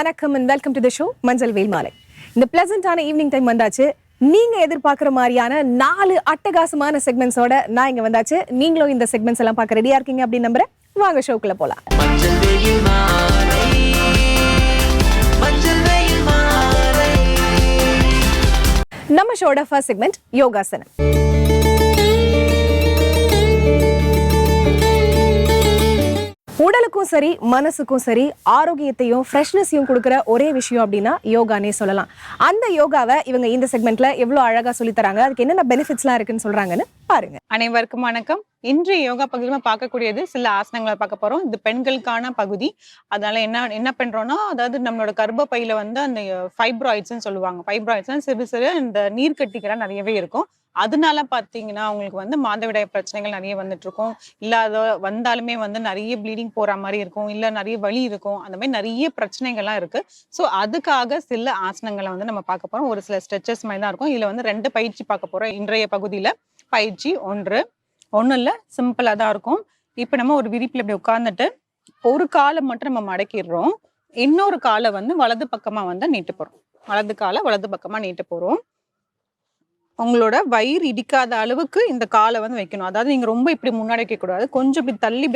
வணக்கம் and welcome to the show Manjal Veyil Maalai. இந்த பிளசண்டான evening time வந்தாச்சு. நீங்க எதிர்பார்க்குற மாதிரியான நாலு அட்டகாசமான செக்மெண்ட்ஸோட நான் இங்க வந்தாச்சு. நீங்களும் இந்த செக்மெண்ட்ஸ் எல்லாம் பார்க்க ரெடியா இருக்கீங்க அப்படின்னு நம்புறேன். வாங்க ஷோக்குள்ள போலாம். நம்ம ஷோட ஃபர்ஸ்ட் செக்மெண்ட் யோகாசனம். உடலுக்கும் சரி மனசுக்கும் சரி ஆரோக்கியத்தையும் ஃப்ரெஷ்னஸையும் கொடுக்குற ஒரே விஷயம் அப்படின்னா யோகானே சொல்லலாம். அந்த யோகாவை இவங்க இந்த செக்மெண்ட்ல எவ்வளோ அழகா சொல்லி தராங்க அதுக்கு என்னென்ன பெனிஃபிட்ஸ்லாம் இருக்குன்னு சொல்றாங்கன்னு பாருங்க. அனைவருக்கும் வணக்கம். இன்றைய யோகா பகுதியில் பார்க்கக்கூடியது சில ஆசனங்களை பார்க்க போறோம். இது பெண்களுக்கான பகுதி. அதனால என்ன என்ன பண்றோம்னா அதாவது நம்மளோட கர்ப்பப்பையில வந்து அந்த ஃபைப்ராய்ட்ஸ்ன்னு சொல்லுவாங்க. ஃபைப்ராய்ட்ஸ்னா சிறு சிறு இந்த நீர்க்கட்டிகளாக நிறையவே இருக்கும். அதனால பார்த்தீங்கன்னா அவங்களுக்கு வந்து மாதவிடாய் பிரச்சனைகள் நிறைய வந்துட்டு இருக்கும் இல்லாத வந்தாலுமே வந்து நிறைய ப்ளீடிங் போற மாதிரி இருக்கும். இல்ல நிறைய வலி இருக்கும். அந்த மாதிரி நிறைய பிரச்சனைகள்லாம் இருக்கு. ஸோ அதுக்காக சில ஆசனங்களை வந்து நம்ம பார்க்க போறோம். ஒரு சில ஸ்ட்ரெச்சஸ் மாதிரி தான் இருக்கும். இதுல வந்து ரெண்டு பயிற்சி பார்க்க போறோம். இன்றைய பகுதியில பயிற்சி ஒன்று. ஒன்றும் இல்லை சிம்பிளாக தான் இருக்கும். இப்போ நம்ம ஒரு விரிப்பில் இப்படி உட்காந்துட்டு ஒரு காலை மட்டும் நம்ம மடக்கிடுறோம். இன்னொரு காலை வந்து வலது பக்கமாக வந்து நீட்டு போகிறோம் வலது காலை வலது பக்கமாக நீட்டு போகிறோம் உங்களோட வயிறு இடிக்காத அளவுக்கு இந்த காலை வந்து வைக்கணும். அதாவது நீங்கள் ரொம்ப இப்படி முன்னாடி வைக்கக்கூடாது. கொஞ்சம் இப்படி தள்ளி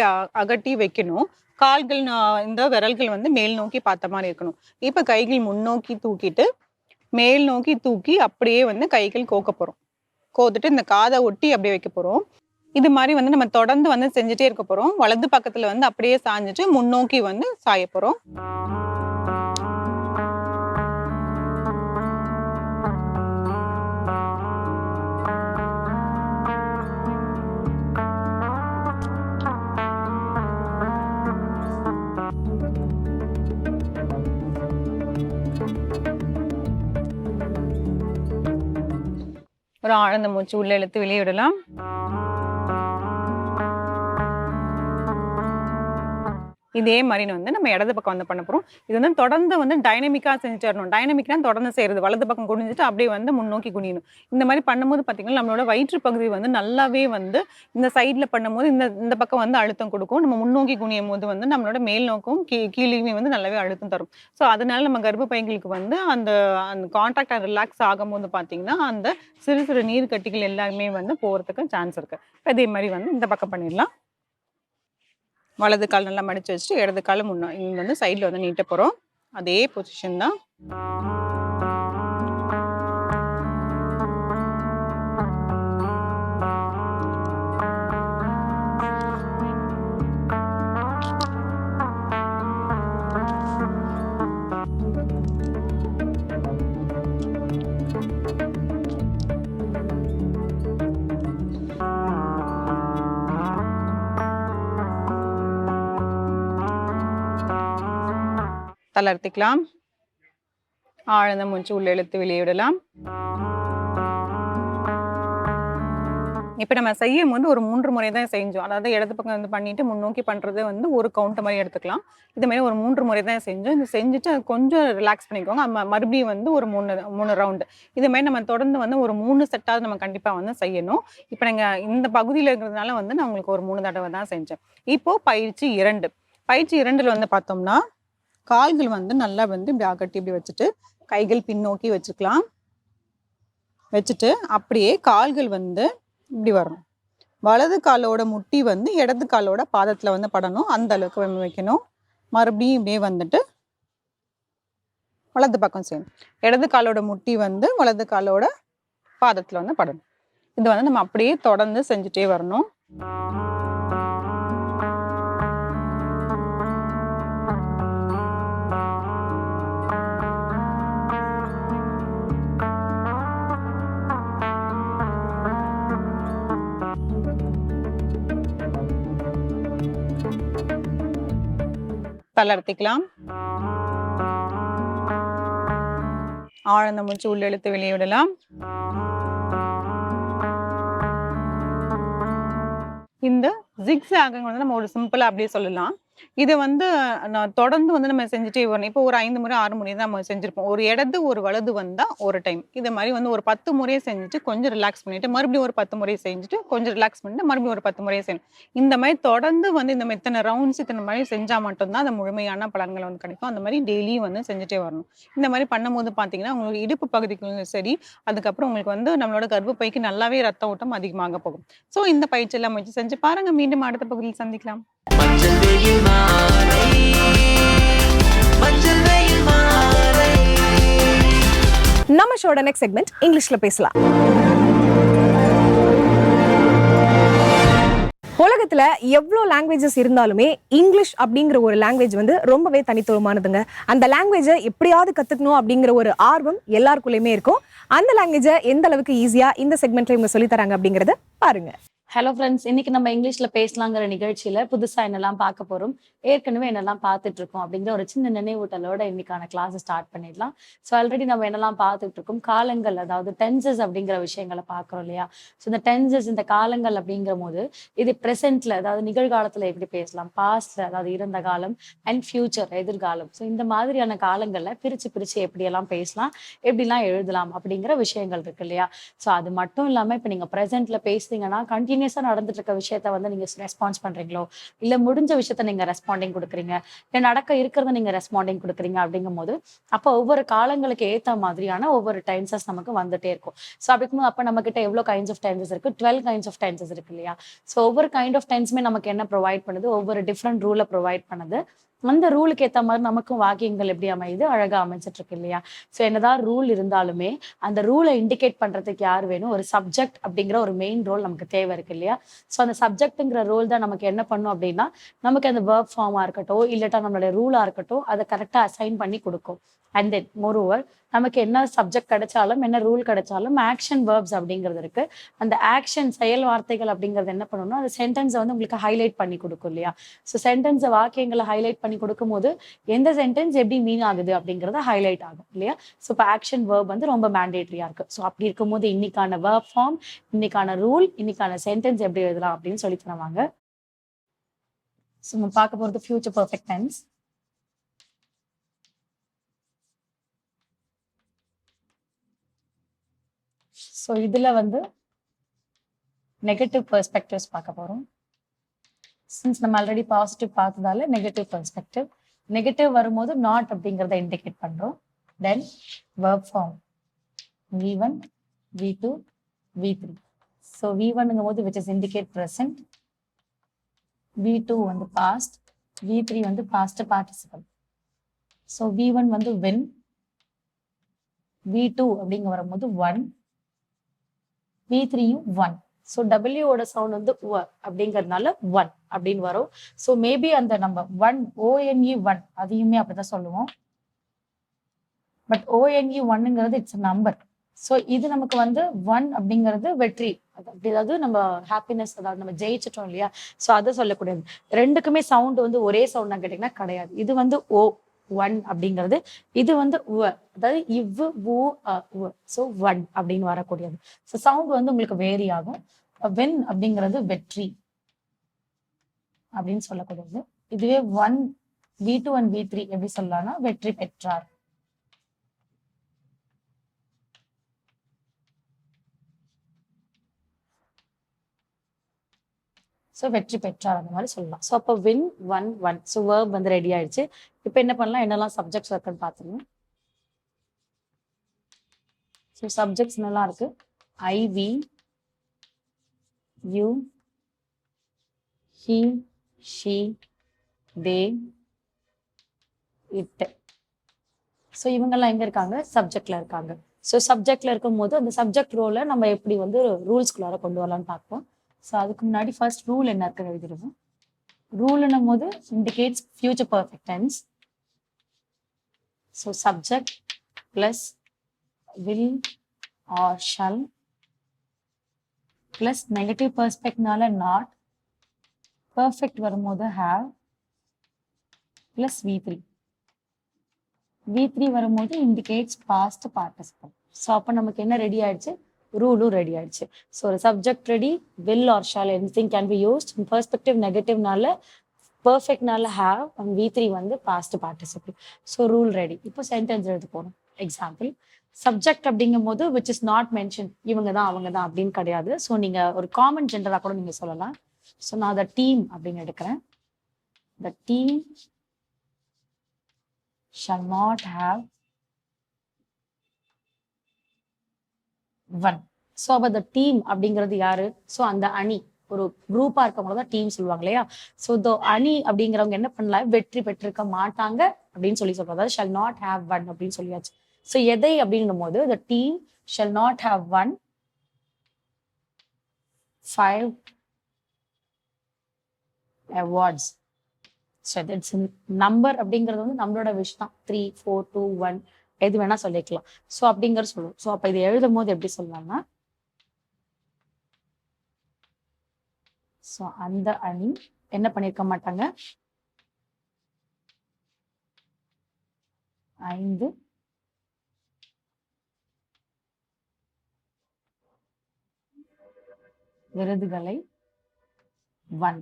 அகட்டி வைக்கணும். கால்கள் இந்த விரல்கள் வந்து மேல் நோக்கி பார்த்த மாதிரி இருக்கணும். இப்போ கைகள் முன்னோக்கி தூக்கிட்டு மேல் நோக்கி தூக்கி அப்படியே வந்து கைகள் கோக்க போகிறோம் கோத்துட்டு இந்த காதை ஒட்டி அப்படியே வைக்க போறோம். இது மாதிரி வந்து நம்ம தொடர்ந்து வந்து செஞ்சுட்டே இருக்க போறோம். வலது பக்கத்துல வந்து அப்படியே சாஞ்சிட்டு முன்னோக்கி வந்து சாய போகிறோம் ஒரு ஆழ்ந்த மூச்சு உள்ள இழுத்து வெளியே இதே மாதிரி வந்து நம்ம இடது பக்கம் வந்து பண்ண போகிறோம் இது வந்து தொடர்ந்து வந்து டைனமிக்காக செஞ்சுட்டு வரணும் டைனமிக்னா தொடர்ந்து செய்கிறது வலது பக்கம் குனிஞ்சிட்டு அப்படியே வந்து முன்னோக்கி குனியணும். இந்த மாதிரி பண்ணும்போது பார்த்திங்கன்னா நம்மளோட வயிற்று பகுதி வந்து நல்லாவே வந்து இந்த சைடில் பண்ணும்போது இந்த இந்த பக்கம் வந்து அழுத்தம் கொடுக்கும். நம்ம முன்னோக்கி குனியும் போது வந்து நம்மளோட மேல் நோக்கம் கீ கீழேயுமே வந்து நல்லாவே அழுத்தம் தரும். ஸோ அதனால நம்ம கர்ப்பப்பைகளுக்கு வந்து அந்த அந்த கான்ட்ராக்ட் ரிலாக்ஸ் ஆகும்போது பார்த்திங்கன்னா அந்த சிறு சிறு நீர் கட்டிகள் எல்லாமே வந்து போகிறதுக்கு சான்ஸ் இருக்குது இப்ப இதே மாதிரி வந்து இந்த பக்கம் பண்ணிடலாம். வலது கால் நல்லா மடிச்சு வச்சுட்டு இடது கால் முன்னா இங்க வந்து சைடில் வந்து நீட்ட போகிறோம் அதே பொசிஷன் தான். தளர்த்திக்கலாம். ஆழ்ந்த மூச்சு உள்ள இழுத்து வெளியிடலாம். இப்போ நம்ம செய்யும் போது ஒரு மூன்று முறை தான் செஞ்சோம். அதாவது இடது பக்கம் வந்து பண்ணிட்டு முன்னோக்கி பண்றது வந்து ஒரு கவுண்ட் மாதிரி எடுத்துக்கலாம். இது மாதிரி ஒரு மூன்று முறை தான் செஞ்சோம். இது செஞ்சுட்டு அது கொஞ்சம் ரிலாக்ஸ் பண்ணிக்கோங்க. நம்ம மறுபடியும் வந்து ஒரு மூணு மூணு ரவுண்டு இது மாதிரி நம்ம தொடர்ந்து வந்து ஒரு மூணு செட்டாவது நம்ம கண்டிப்பாக வந்து செய்யணும். இப்போ நீங்கள் இந்த பகுதியில் இருக்கிறதுனால வந்து நான் உங்களுக்கு ஒரு மூணு தடவை தான் செஞ்சேன். இப்போ பயிற்சி இரண்டு. பயிற்சி இரண்டில் வந்து பார்த்தோம்னா கால்கள் வந்து நல்லா வந்து இப்படி அகட்டி இப்படி வச்சுட்டு கைகள் பின்னோக்கி வச்சுக்கலாம். வச்சுட்டு அப்படியே கால்கள் வந்து இப்படி வரணும் வலது காலோட முட்டி வந்து இடது காலோட பாதத்தில் வந்து படணும். அந்த அளவுக்கு வைக்கணும். மறுபடியும் இப்படியே வந்துட்டு வலது பக்கம் செய்யணும் இடது காலோட முட்டி வந்து வலது காலோட பாதத்தில் வந்து படணும். இது வந்து நம்ம அப்படியே தொடர்ந்து செஞ்சுட்டே வரணும். தளர்த்திக்கலாம். ஆழ்ந்த மூச்சு உள்ளெழுத்து வெளியிடலாம். இந்த ஜிக்ஸாக வந்து நம்ம ஒரு சிம்பிளா அப்படியே சொல்லலாம். இது வந்து நான் தொடர்ந்து வந்து நம்ம செஞ்சுட்டே வரணும். இப்போ ஒரு ஐந்து முறை ஆறு முறை தான் நம்ம செஞ்சுருப்போம். ஒரு இடது ஒரு வலது வந்தால் ஒரு டைம் இது மாதிரி வந்து ஒரு பத்து முறையை செஞ்சுட்டு கொஞ்சம் ரிலாக்ஸ் பண்ணிட்டு மறுபடியும் ஒரு பத்து முறையை செஞ்சுட்டு கொஞ்சம் ரிலாக்ஸ் பண்ணிட்டு மறுபடியும் ஒரு பத்து முறையை செய்யணும். இந்த மாதிரி தொடர்ந்து வந்து இந்த மாதிரி இத்தனை ரவுண்ட்ஸ் இத்தனை மாதிரி செஞ்சா மட்டும்தான் அந்த முழுமையான பலன்கள் வந்து கிடைக்கும். அந்த மாதிரி டெய்லியும் வந்து செஞ்சுட்டே வரணும். இந்த மாதிரி பண்ணும்போது பார்த்தீங்கன்னா உங்களுக்கு இடுப்பு பகுதிக்கும் சரி அதுக்கப்புறம் உங்களுக்கு வந்து நம்மளோட கர்ப்பப்பைக்கு நல்லாவே ரத்த ஓட்டம் அதிகமாக போகும். ஸோ இந்த பயிற்சி எல்லாம் முயற்சி செஞ்சு பாருங்க. மீண்டும் அடுத்த பகுதியில் சந்திக்கலாம். மஞ்சள் நம்ம ஷோட நெக்ஸ்ட் செக்மெண்ட் இங்கிலீஷ்ல பேசலாம். உலகத்துல எவ்வளோ லாங்குவேஜஸ் இருந்தாலுமே இங்கிலீஷ் அப்படிங்கிற ஒரு லாங்குவேஜ் வந்து ரொம்பவே தனித்துவமானதுங்க. அந்த லாங்குவேஜை எப்படியாவது கத்துக்கணும் அப்படிங்கிற ஒரு ஆர்வம் எல்லாருக்குள்ளயுமே இருக்கும். அந்த லாங்குவேஜை எந்த அளவுக்கு ஈஸியா இந்த செக்மெண்ட்ல இவங்க சொல்லி தராங்க அப்படிங்கறத பாருங்க. ஹலோ ஃப்ரெண்ட்ஸ் இன்னைக்கு நம்ம இங்கிலீஷ்ல பேசலாங்கிற நிகழ்ச்சியில புதுசா என்னெல்லாம் பார்க்க போறோம் ஏற்கனவே என்னெல்லாம் பார்த்துட்டு இருக்கோம் அப்படிங்கிற ஒரு சின்ன நினைவூட்டலோட இன்னைக்கான கிளாஸ் ஸ்டார்ட் பண்ணிடலாம். ஸோ ஆல்ரெடி நம்ம என்னெல்லாம் பார்த்துட்டு இருக்கோம் காலங்கள் அதாவது டென்சஸ் அப்படிங்கிற விஷயங்களை பார்க்குறோம் இல்லையா? ஸோ இந்த டென்சஸ் இந்த காலங்கள் அப்படிங்கிற போது இது ப்ரெசென்ட்ல அதாவது நிகழ்காலத்துல எப்படி பேசலாம்? பாஸ்ட்ல அதாவது இறந்த காலம் அண்ட் ஃபியூச்சர் எதிர்காலம். ஸோ இந்த மாதிரியான காலங்கள்ல பிரிச்சு பிரிச்சு எப்படியெல்லாம் பேசலாம் எப்படிலாம் எழுதலாம் அப்படிங்கிற விஷயங்கள் இருக்கு இல்லையா? ஸோ அது மட்டும் இல்லாம இப்போ நீங்க ப்ரெசென்ட்ல கண்டினியூ கண்டினியூஸாக நடந்துட்டு இருக்க விஷயத்த வந்து நீங்க ரெஸ்பான்ஸ் பண்றீங்களோ? இல்ல முடிஞ்ச விஷயத்த நீங்க ரெஸ்பாண்டிங் கொடுக்குறீங்க? இல்லை நடக்க இருக்கிறத நீங்க ரெஸ்பாண்டிங் கொடுக்குறீங்க அப்படிங்கும் போது அப்போ ஒவ்வொரு காலங்களுக்கு ஏத்த மாதிரியான ஒவ்வொரு டைம்ஸஸ் நமக்கு வந்துட்டே இருக்கும். ஸோ அப்படி அப்போ நம்ம கிட்ட எவ்வளோ கைண்ட்ஸ் ஆஃப் டைம்சஸ் இருக்கு? டுவெல் கைண்ட்ஸ் ஆஃப் டென்சஸ் இருக்கு இல்லையா? ஸோ ஒவ்வொரு கைண்ட் ஆஃப் டைம்ஸுமே நமக்கு என்ன ப்ரொவைட் பண்ணுது? ஒவ்வொரு டிஃப்ரெண்ட் ரூலை ப்ரொவைட் பண்ணுது. அந்த ரூலுக்கு ஏற்ற மாதிரி நமக்கும் வாக்கியங்கள் எப்படி அமையுது? அழகா அமைஞ்சிட்டு இருக்கு இல்லையா? ஸோ என்னதான் ரூல் இருந்தாலுமே அந்த ரூலை இண்டிகேட் பண்றதுக்கு யார் வேணும்? ஒரு சப்ஜெக்ட் அப்படிங்கிற ஒரு மெயின் ரோல் நமக்கு தேவை இருக்கு இல்லையா? ஸோ அந்த சப்ஜெக்ட்டுங்கிற ரோல் தான் நமக்கு என்ன பண்ணும் அப்படின்னா நமக்கு அந்த வேர்ப் ஃபார்மாக இருக்கட்டும் இல்லட்டா நம்மளுடைய ரூலாக இருக்கட்டும் அதை கரெக்டாக அசைன் பண்ணி கொடுக்கும். அண்ட் தென் மோர் ஓவர் நமக்கு என்ன சப்ஜெக்ட் கிடைச்சாலும் என்ன ரூல் கிடைச்சாலும் ஆக்ஷன் வேர்ப்ஸ் அப்படிங்கிறது இருக்கு. அந்த ஆக்ஷன் செயல் வார்த்தைகள் அப்படிங்கிறது என்ன பண்ணணும்னா அந்த சென்டென்ஸை வந்து உங்களுக்கு ஹைலைட் பண்ணி கொடுக்கும் இல்லையா? ஸோ சென்டென்ஸை வாக்கியங்களை ஹைலைட் பண்ணி கொடுக்கும்போது எந்த சென்டென்ஸ் எப்படி மீன் ஆகுது அப்படிங்கிறத ஹைலைட் ஆகும் இல்லையா? ஸோ இப்போ ஆக்ஷன் வேர்ப் வந்து ரொம்ப மேண்டேட்ரியா இருக்கு. ஸோ அப்படி இருக்கும்போது இன்னைக்கான வேர்ப் ஃபார்ம் இன்னைக்கான ரூல் இன்னைக்கான சென்டென்ஸ் எப்படி எழுதலாம் அப்படின்னு சொல்லி தருவாங்க. ஸோ நம்ம பார்க்க போகிறது ஃபியூச்சர் பர்ஃபெக்ட் டென்ஸ் ஸோ இதில் வந்து நெகட்டிவ் பெர்ஸ்பெக்டிவ்ஸ் பார்க்க போகிறோம் சின்ஸ் நம்ம ஆல்ரெடி பாசிட்டிவ் பார்த்ததால நெகட்டிவ் பெர்ஸ்பெக்டிவ் நெகட்டிவ் வரும்போது நாட் அப்படிங்கிறத இண்டிகேட் பண்ணுறோம் then verb form V one V two V three so V ஒன்னுங்கும் போது which is indicate present V two வந்து பாஸ்ட் வி த்ரீ வந்து past participle so V one வந்து when V two அப்படிங்க வரும்போது one V த்ரீயும் one so டபிள்யூவோட sound வந்து உ அப்படிங்கிறதுனால ஒன் அப்படின்னு வரும். ஸோ மேபி அந்த நம்ம ஒன் ஓஎன்இ ஒன் அதையுமே அப்படிதான் சொல்லுவோம். பட் ஓஎன்இ ஒன்னுங்கிறது இட்ஸ் நம்பர் ஸோ இது நமக்கு வந்து ஒன் அப்படிங்கிறது வெற்றி. அப்படி அதாவது நம்ம ஹாப்பினஸ் அதாவது நம்ம ஜெயிச்சிட்டோம் இல்லையா? ஸோ அதை சொல்லக்கூடாது ரெண்டுக்குமே சவுண்ட் வந்து ஒரே சவுண்ட் கேட்டிங்கன்னா கிடையாது. இது வந்து ஓ ஒன் அப்படிங்கிறது இது வந்து உ அதாவது இவ்வு ஊ ஸோ ஒன் அப்படின்னு வரக்கூடியது. ஸோ சவுண்ட் வந்து உங்களுக்கு வேரி ஆகும். வென் அப்படிங்கிறது வெற்றி அப்படின்னு சொல்லக்கூடியது. இதுவே one V two and V three எப்படி சொல்லலாம்னா வெற்றி பெற்றார். ஸோ வெற்றி பெற்றார் அந்த மாதிரி சொல்லலாம். ஸோ அப்போ win one one so verb வந்து ரெடி ஆயிடுச்சு. இப்போ என்ன பண்ணலாம்? என்னெல்லாம் சப்ஜெக்ட்ஸ் இருக்குன்னு பார்த்துருங்க ஸோ சப்ஜெக்ட்ஸ் என்னெல்லாம் இருக்கு? I we you he she they it so இவங்கெல்லாம் எங்கே இருக்காங்க? சப்ஜெக்ட்ல இருக்காங்க. ஸோ சப்ஜெக்ட்ல இருக்கும்போது அந்த சப்ஜெக்ட் ரோலை நம்ம எப்படி வந்து ரூல்ஸ்குள்ளார கொண்டு வரலாம்னு பார்ப்போம். ஸோ அதுக்கு முன்னாடி ஃபர்ஸ்ட் ரூல் என்ன இருக்குது எழுதிடுவோம். ரூல்னும் போது indicates future perfect tense so subject plus will or shall plus negative பர்ஸ்பெக்ட்னால not perfect வரும்போது have plus V three V three வரும்போது இண்டிகேட்ஸ் பாஸ்ட் பார்ட்டிசிபல் ஸோ அப்போ நமக்கு என்ன ரெடி ஆயிடுச்சு? ரூலும் ரெடி ஆயிடுச்சு. ஸோ ஒரு subject ready will or shall anything can be used perspective நெகட்டிவ்னால பர்ஃபெக்ட்னால ஹாவ் அண்ட் வி த்ரீ வந்து past participle so rule ready இப்போ சென்டென்ஸ் எழுத போகணும் எக்ஸாம்பிள் சப்ஜெக்ட் அப்படிங்கும் போது விச் இஸ் நாட் மென்ஷன் இவங்க தான் அவங்க தான் அப்படின்னு கிடையாது. ஸோ நீங்கள் ஒரு காமன் ஜென்டராக கூட நீங்கள் சொல்லலாம். ஸோ நான் த டீம் அப்படின்னு எடுக்கிறேன். The team shall not have one so அப்போ த டீம் அப்படிங்கிறது யாரு? ஸோ அந்த அணி. ஒரு குரூப்பா இருக்கவங்கள தான் டீம் சொல்லுவாங்க இல்லையா? ஸோ த அணி அப்படிங்கிறவங்க என்ன பண்ணலாம் வெற்றி பெற்றிருக்க மாட்டாங்க அப்படின்னு சொல்லி சொல்றது அதாவது ஷல் நாட் ஹேவ் ஒன் அப்படின்னு சொல்லியாச்சு. ஸோ எதை அப்படின்னும் போது the team shall not have one five awards so it's number அப்படிங்கிறது வந்து நம்மளோட விஷ் தான். த்ரீ ஃபோர் டூ ஒன் எது வேணா சொல்லிக்கலாம். ஸோ அப்படிங்கிற சொல்லுவோம். ஸோ அப்போ இதை எழுதும் போது எப்படி சொல்லலாம்னா ஸோ அந்த அணி என்ன பண்ணியிருக்க மாட்டாங்க? ஐந்து விருதுகளை ஒன்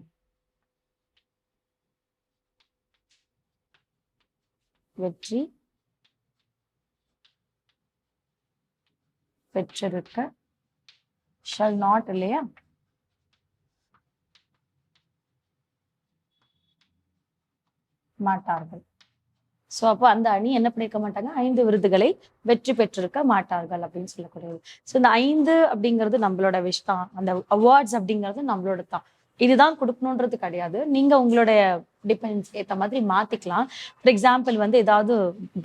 வெற்றி பெற்றிருக்க ஷல் நாட் இல்லையா? மாட்டார்கள். ஸோ அப்போ அந்த அணி என்ன பண்ணிருக்க மாட்டாங்க? ஐந்து விருதுகளை வெற்றி பெற்றிருக்க மாட்டார்கள் அப்படின்னு சொல்லக்கூடியது. ஸோ இந்த ஐந்து அப்படிங்கிறது நம்மளோட விஷ் தான். அந்த அவார்ட்ஸ் அப்படிங்கிறது நம்மளோட தான். இதுதான் கொடுக்கணுன்றது கிடையாது. நீங்க உங்களுடைய டிபெண்ட்ஸ் ஏத்த மாதிரி மாத்திக்கலாம். ஃபார் எக்ஸாம்பிள் வந்து ஏதாவது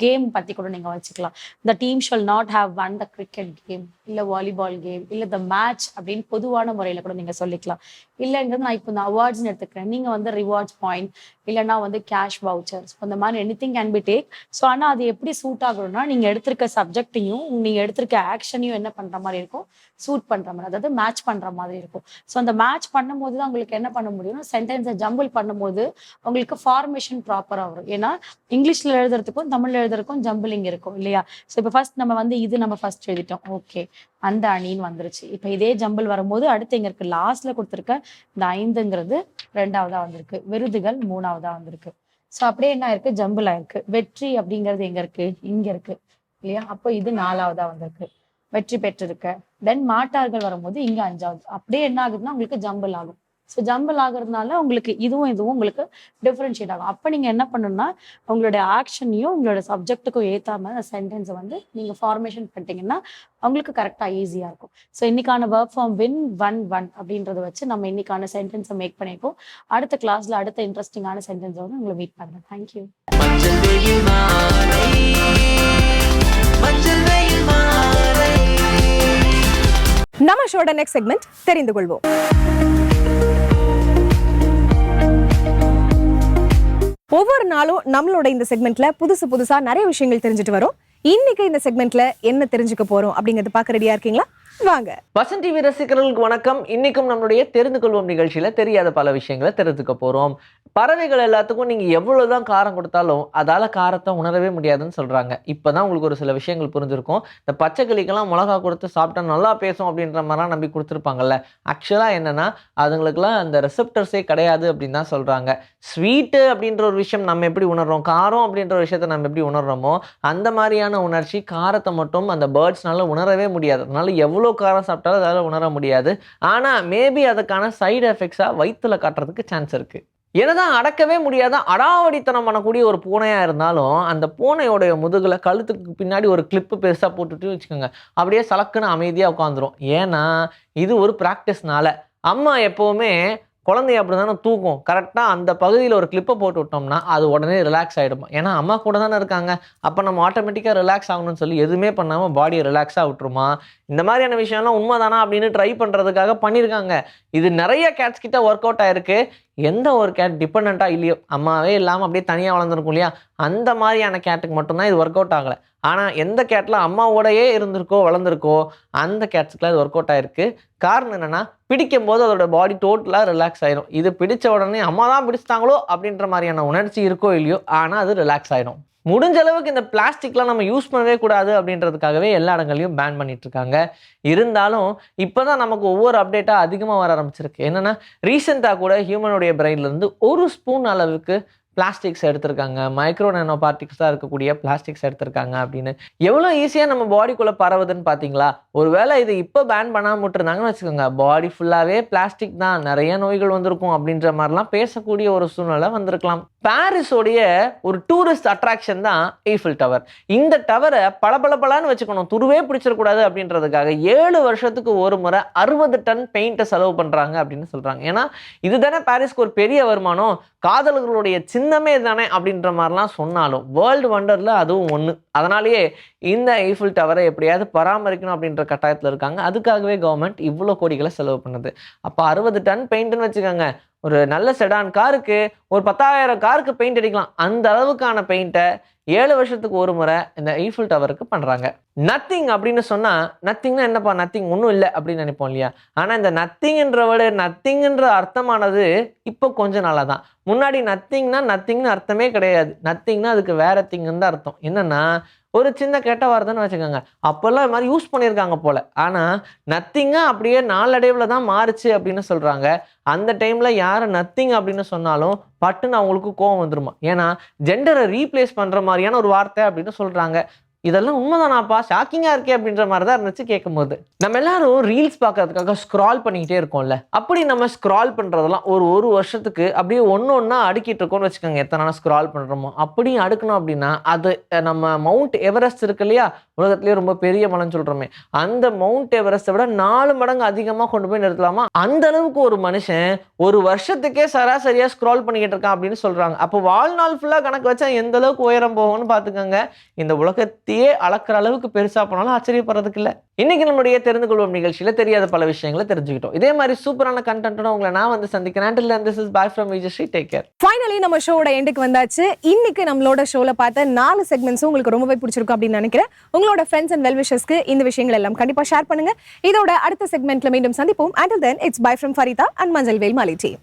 கேம் பத்தி கூட நீங்க வச்சுக்கலாம். The team shall not have one the cricket game இல்ல வாலிபால் கேம் இல்ல த மேட்ச் அப்படின்னு பொதுவான முறையில கூட நீங்க சொல்லிக்கலாம். இல்லைன்றது நான் இப்போ இந்த அவார்ட்ஸ்னு எடுத்துக்கிறேன். நீங்க வந்து ரிவார்ட்ஸ் பாயிண்ட் இல்லைன்னா வந்து கேஷ் வவுச்சர்ஸ் அந்த மாதிரி anything can be take so ஆனால் அது எப்படி சூட் ஆகணும்னா நீங்க எடுத்திருக்க சப்ஜெக்டையும் நீங்க எடுத்திருக்க ஆக்ஷனையும் என்ன பண்ற மாதிரி இருக்கும்? சூட் பண்ற மாதிரி அதாவது மேட்ச் பண்ற மாதிரி இருக்கும். ஸோ அந்த மேட்ச் பண்ணும்போது தான் உங்களுக்கு என்ன பண்ண முடியும் சென்டென்ஸை ஜம்பிள் பண்ணும்போது உங்களுக்கு ஃபார்மேஷன் ப்ராப்பராக வரும். ஏன்னா இங்கிலீஷில் எழுதுறதுக்கும் தமிழில் எழுதுறதுக்கும் ஜம்பிளிங் இருக்கும் இல்லையா? ஸோ இப்போ ஃபர்ஸ்ட் நம்ம வந்து இது நம்ம ஃபர்ஸ்ட் எழுதிட்டோம். ஓகே அந்த அணின்னு வந்துருச்சு. இப்போ இதே ஜம்பிள் வரும்போது அடுத்து எங்க இருக்கு லாஸ்ட்ல கொடுத்துருக்க இந்த ஐந்துங்கிறது ரெண்டாவதா வந்திருக்கு. விருதுகள் மூணாவதா வந்திருக்கு. ஸோ அப்படியே என்ன இருக்கு ஜம்பிள் ஆயிருக்கு. வெற்றி அப்படிங்கிறது எங்க இருக்கு? இங்க இருக்கு இல்லையா? அப்போ இது நாலாவதா வந்திருக்கு. வெற்றி பெற்றிருக்க. தென் மாட்டார்கள் வரும்போது இங்க அஞ்சாவது. அப்படியே என்ன ஆகுதுன்னா உங்களுக்கு ஜம்பிள் ஆகும். ஸோ ஜம்பிள் ஆகுறதுனால உங்களுக்கு இதுவும் இதுவும் உங்களுக்கு டிஃப்ரென்ஷியேட் ஆகும். அப்போ நீங்கள் என்ன பண்ணணும்னா உங்களுடைய ஆக்ஷனையும் உங்களோட சப்ஜெக்ட்டுக்கும் ஏற்ற மாதிரி சென்டென்ஸை வந்து நீங்கள் ஃபார்மேஷன் பண்ணிட்டீங்கன்னா உங்களுக்கு கரெக்டாக ஈஸியாக இருக்கும். ஸோ இன்னைக்கான verb form win one one அப்படின்றத வச்சு நம்ம இன்னைக்கான சென்டென்ஸை மேக் பண்ணியிருக்கோம் அடுத்த கிளாஸில் அடுத்த இன்ட்ரெஸ்டிங்கான சென்டென்ஸை வந்து உங்களை மீட் பண்ணுறேன் தேங்க்யூ மஞ்சள் வெயில் மாலை மஞ்சள் வெயில் மாலை நம்ம ஷோட நெக்ஸ்ட் செக்மெண்ட் தெரிந்து கொள்வோம். ஒவ்வொரு நாளும் நம்மளோட இந்த செக்மெண்ட்ல புதுசு புதுசா நிறைய விஷயங்கள் தெரிஞ்சுட்டு வரும். இன்னைக்கு இந்த செக்மெண்ட்ல என்ன தெரிஞ்சுக்க போறோம் அப்படிங்கறது பார்க்க ரெடியா இருக்கீங்களா? வாங்க. வசந்த் டிவி ரசிகர்களுக்கு வணக்கம். இன்னைக்கும் நம்மளுடைய தெரிந்து கொள்வோம் நிகழ்ச்சியில தெரியாத பல விஷயங்களை தெரிஞ்சுக்க போறோம். பறவைகள் எல்லாத்துக்கும் நீங்க எவ்வளவுதான் காரம் கொடுத்தாலும் அதால காரத்தை உணரவே முடியாதுன்னு சொல்றாங்க. இப்பதான் உங்களுக்கு ஒரு சில விஷயங்கள் புரிஞ்சிருக்கும். இந்த பச்சைக்கிளிக்கெல்லாம் மிளகா கொடுத்து சாப்பிட்டா நல்லா பேசும் அப்படின்ற மாதிரிலாம் நம்பி கொடுத்துருப்பாங்கல்ல. ஆக்சுவலா என்னன்னா அதுங்களுக்குலாம் அந்த ரெசெப்டர்ஸே கிடையாது அப்படின்னு தான் சொல்றாங்க. ஸ்வீட்டு அப்படின்ற ஒரு விஷயம் நம்ம எப்படி உணர்றோம்? காரம் அப்படின்ற ஒரு நம்ம எப்படி உணர்றோமோ அந்த மாதிரியான உணர்ச்சி காரத்தை மட்டும் அந்த பேர்ட்ஸ்னால உணரவே முடியாது. அதனால எவ்வளோ காரம் சாப்பிட்டாலும் அதால் உணர முடியாது. ஆனால் மேபி அதுக்கான சைடு எஃபெக்ட்ஸாக வயிற்றில் காட்டுறதுக்கு சான்ஸ் இருக்குது என்னதான் அடக்கவே முடியாத அடாவடித்தனம் பண்ணக்கூடிய ஒரு பூனையாக இருந்தாலும் அந்த பூனையோடைய முதுகில் கழுத்துக்கு பின்னாடி ஒரு கிளிப்பு பெருசாக போட்டுட்டு வச்சுக்கோங்க. அப்படியே சலக்குன்னு அமைதியாக உட்காந்துரும் ஏன்னா இது ஒரு ப்ராக்டிஸ்னால அம்மா எப்போவுமே குழந்தைய அப்படி தானே தூக்கும்? கரெக்டாக அந்த பகுதியில் ஒரு கிளிப்பை போட்டு விட்டோம்னா அது உடனே ரிலாக்ஸ் ஆகிடுமா ஏன்னா அம்மா கூட தானே இருக்காங்க. அப்போ நம்ம ஆட்டோமேட்டிக்காக ரிலாக்ஸ் ஆகணும்னு சொல்லி எதுவுமே பண்ணாமல் பாடியை ரிலாக்ஸாக விட்டுருமா? இந்த மாதிரியான விஷயம்லாம் உண்மைதானா அப்படின்னு ட்ரை பண்ணுறதுக்காக பண்ணியிருக்காங்க. இது நிறைய கேட்ஸ் கிட்ட ஒர்க் அவுட் ஆயிருக்கு. எந்த ஒரு கேட் டிபெண்ட்டாக இல்லையோ அம்மாவே இல்லாமல் அப்படியே தனியாக வளர்ந்துருக்கும் இல்லையா? அந்த மாதிரியான கேட்டுக்கு மட்டும்தான் இது ஒர்க் அவுட் ஆகலை. ஆனால் எந்த கேட்டில் அம்மாவோடையே இருந்திருக்கோ வளர்ந்துருக்கோ அந்த கேட்ஸுக்குலாம் இது ஒர்க் அவுட் ஆயிருக்கு. காரணம் என்னென்னா பிடிக்கும் போது அதோட பாடி டோட்டலாக ரிலாக்ஸ் ஆயிடும் இது பிடிச்ச உடனே அம்மா தான் பிடிச்சிட்டாங்களோ அப்படின்ற மாதிரியான உணர்ச்சி இருக்கோ இல்லையோ ஆனால் அது ரிலாக்ஸ் ஆயிடும் முடிஞ்ச அளவுக்கு இந்த பிளாஸ்டிக்லாம் நம்ம யூஸ் பண்ணவே கூடாது அப்படின்றதுக்காகவே எல்லா இடங்களையும் பேன் பண்ணிட்டு இருக்காங்க இருந்தாலும் இப்போதான் நமக்கு ஒவ்வொரு அப்டேட்டாக அதிகமாக வர ஆரம்பிச்சிருக்கு. என்னன்னா ரீசெண்டாக கூட ஹியூமனுடைய பிரெயின்லேருந்து ஒரு ஸ்பூன் அளவுக்கு பிளாஸ்டிக்ஸ் எடுத்திருக்காங்க. மைக்ரோ நானோ பார்ட்டிக்ஸாக இருக்கக்கூடிய பிளாஸ்டிக்ஸ் எடுத்திருக்காங்க அப்படின்னு. எவ்வளோ ஈஸியாக நம்ம பாடிக்குள்ளே பரவுதுன்னு பார்த்தீங்களா ஒருவேளை இது இப்போ பேன் பண்ணாமல் விட்டுருந்தாங்கன்னு வச்சுக்கோங்க. பாடி ஃபுல்லாகவே பிளாஸ்டிக் தான். நிறைய நோய்கள் வந்திருக்கும் அப்படின்ற மாதிரிலாம் பேசக்கூடிய ஒரு சூழ்நிலை வந்திருக்கலாம். பாரிஸோடைய ஒரு டூரிஸ்ட் அட்ராக்ஷன் தான் ஈஃபில் டவர் இந்த டவரை பளபளபளன்னு வச்சுக்கணும். துருவே பிடிச்சிடக்கூடாது அப்படின்றதுக்காக ஏழு வருஷத்துக்கு ஒரு முறை அறுபது டன் பெயிண்ட்டை செலவு பண்ணுறாங்க அப்படின்னு சொல்கிறாங்க ஏன்னா இதுதானே பாரிஸ்க்கு ஒரு பெரிய வருமானம். காதலர்களுடைய சின்னமே தானே அப்படின்ற மாதிரிலாம் சொன்னாலும் வேர்ல்டு வண்டரில் அதுவும் ஒன்று அதனாலேயே இந்த ஈஃபில் டவரை எப்படியாவது பராமரிக்கணும் அப்படின்ற கட்டாயத்தில் இருக்காங்க. அதுக்காகவே கவர்மெண்ட் இவ்வளோ கோடிகளை செலவு பண்ணுது. அப்போ அறுபது டன் பெயிண்ட்னு வச்சுக்கோங்க. ஒரு நல்ல செடான் காருக்கு ஒரு பத்தாயிரம் காருக்கு பெயிண்ட் அடிக்கலாம். அந்த அளவுக்கான பெயிண்ட்டை ஏழு வருஷத்துக்கு ஒரு முறை இந்த ஈஃபில் டவருக்கு பண்ணுறாங்க நத்திங் அப்படின்னு சொன்னால் நத்திங்னா என்னப்பா நத்திங் ஒன்றும் இல்லை அப்படின்னு நினைப்போம் இல்லையா? ஆனால் இந்த நத்திங்ன்ற வேர்டு நத்திங்ன்ற அர்த்தமானது இப்போ கொஞ்ச நாளாக தான். முன்னாடி நத்திங்னா நத்திங்னு அர்த்தமே கிடையாது. நத்திங்னா அதுக்கு வேற திங்குன்னு தான் அர்த்தம். என்னன்னா ஒரு சின்ன கெட்ட வார்த்தைன்னு வச்சுக்கோங்க. அப்போல்லாம் இது மாதிரி யூஸ் பண்ணியிருக்காங்க போல. ஆனால் நத்திங்காக அப்படியே நாளடைவில் தான் மாறுச்சு அப்படின்னு சொல்கிறாங்க அந்த டைமில் யார் நத்திங் அப்படின்னு சொன்னாலும் பட்டுன்னு அவங்களுக்கு கோவம் வந்துருமா? ஏன்னா ஜெண்டரை ரீப்ளேஸ் பண்ணுற மாதிரியான ஒரு வார்த்தை அப்படின்னு சொல்கிறாங்க இதெல்லாம் உண்மைதானாப்பா? ஷாக்கிங்காக இருக்கே அப்படின்ற மாதிரி தான் இருந்துச்சு கேட்கும்போது நம்ம எல்லாரும் ரீல்ஸ் பார்க்கறதுக்காக ஸ்க்ரால் பண்ணிக்கிட்டே இருக்கோம்ல. அப்படி நம்ம ஸ்க்ரால் பண்ணுறதெல்லாம் ஒரு ஒரு வருஷத்துக்கு அப்படியே ஒன்று ஒன்றா அடுக்கிட்டு இருக்கோம்னு வச்சுக்கோங்க. எத்தனை நாள் ஸ்க்ரால் பண்ணுறோமோ அப்படியும் அடுக்கணும் அப்படின்னா அது நம்ம மவுண்ட் எவரெஸ்ட் இருக்கு இல்லையா? உலகத்துலேயே ரொம்ப பெரிய மலைன்னு சொல்கிறோமே அந்த மவுண்ட் எவரெஸ்ட்டை விட நாலு மடங்கு அதிகமாக கொண்டு போய் நிறுத்தலாமா? அந்த அளவுக்கு ஒரு மனுஷன் ஒரு வருஷத்துக்கே சராசரியாக ஸ்க்ரால் பண்ணிக்கிட்டு இருக்கான் அப்படின்னு சொல்கிறாங்க அப்போ வாழ்நாள் ஃபுல்லாக கணக்கு வச்சா எந்த அளவுக்கு உயரம் போகும்னு பார்த்துக்கோங்க. இந்த உலகத்தை உலகத்தையே அளக்குற அளவுக்கு பெருசா போனாலும் ஆச்சரியப்படுறதுக்கு இல்லை. இன்னைக்கு நம்முடைய தெரிந்து கொள்வோம் நிகழ்ச்சியில தெரியாத பல விஷயங்களை தெரிஞ்சுக்கிட்டோம். இதே மாதிரி சூப்பரான கண்டென்ட்டோட உங்களை நான் வந்து சந்திக்கிறேன். Until then, this is bye Vijayasri take care finally நம்ம ஷோட எண்டுக்கு வந்தாச்சு. இன்னைக்கு நம்மளோட ஷோல பார்த்த நாலு செக்மெண்ட்ஸும் உங்களுக்கு ரொம்பவே பிடிச்சிருக்கும் அப்படின்னு நினைக்கிறேன். உங்களோட ஃப்ரெண்ட்ஸ் அண்ட் வெல்விஷஸ்க்கு இந்த விஷயங்கள் எல்லாம் கண்டிப்பா ஷேர் பண்ணுங்க. இதோட அடுத்த செக்மெண்ட்ல மீண்டும் சந்திப்போம். Until then it's bye from Farida and மஞ்சள் வேல் மாலிஜி டீம்